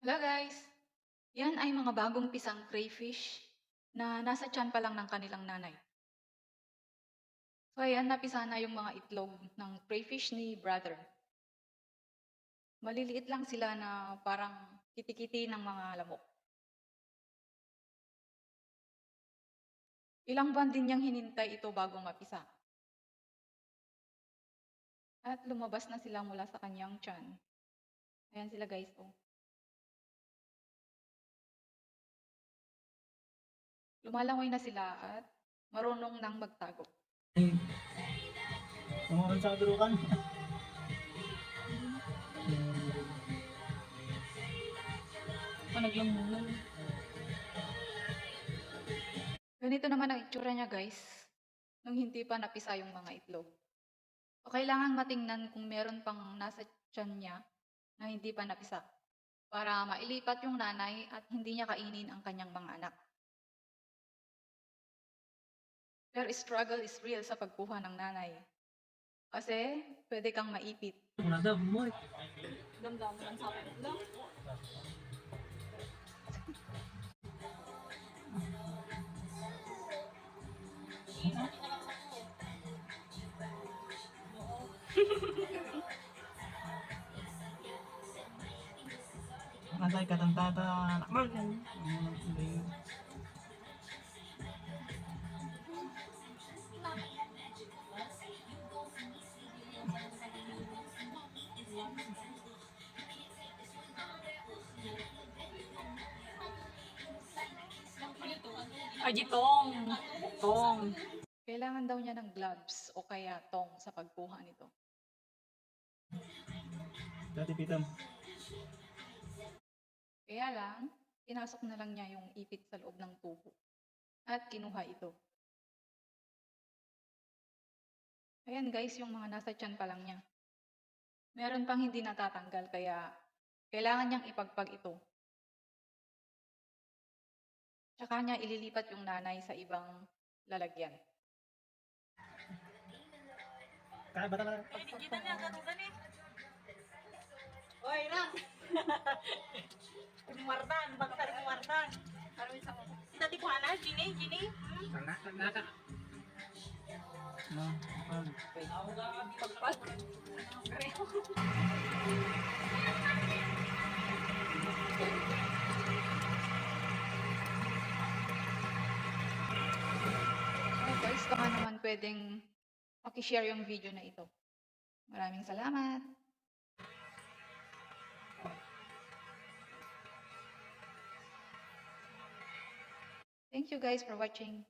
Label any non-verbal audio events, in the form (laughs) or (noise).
Hello guys! Yan ay mga bagong pisang crayfish na nasa tiyan pa lang ng kanilang nanay. So ayan, napisa na yung mga itlog ng crayfish ni brother. Maliliit lang sila na parang kitikiti ng mga lamok. Ilang buwan din niyang hinintay ito bago mapisa. At lumabas na sila mula sa kanyang tiyan. Ayan sila guys, oh. Lumalangoy na sila at marunong nang magtago. Tumakan sa durukan. Managlang muna. Ganito naman ang itsura niya guys, nung hindi pa napisa yung mga itlog. O kailangan matingnan kung meron pang nasa tiyan niya na hindi pa napisa para mailipat yung nanay at hindi niya kainin ang kanyang mga anak. Their struggle is real sa pagkuha ng nanay. Kasi pwede kang maipit. Daw, bumuhay. Damdam lang sa akin. Nasay katang tata. Hindi. Ay, di tong. Tong. Kailangan daw niya ng gloves o kaya tong sa pagkuha nito. Dati pitam. Kaya lang, pinasok na lang niya yung ipit sa loob ng tubo. At kinuha ito. Ayan guys, yung mga nasa tiyan pa lang niya. Meron pang hindi natatanggal kaya kailangan niyang ipagpag ito. Tsaka niya ililipat yung nanay sa ibang lalagyan. Kaya bata ka. Kita niya, karugan eh. Oy, Ram! (laughs) Kumartan, baka tayo kumartan. Dati ko ana, Gini, Gini. No, pag. So guys, baka naman pwedeng pakishare yung video na ito. Maraming salamat! Thank you guys for watching.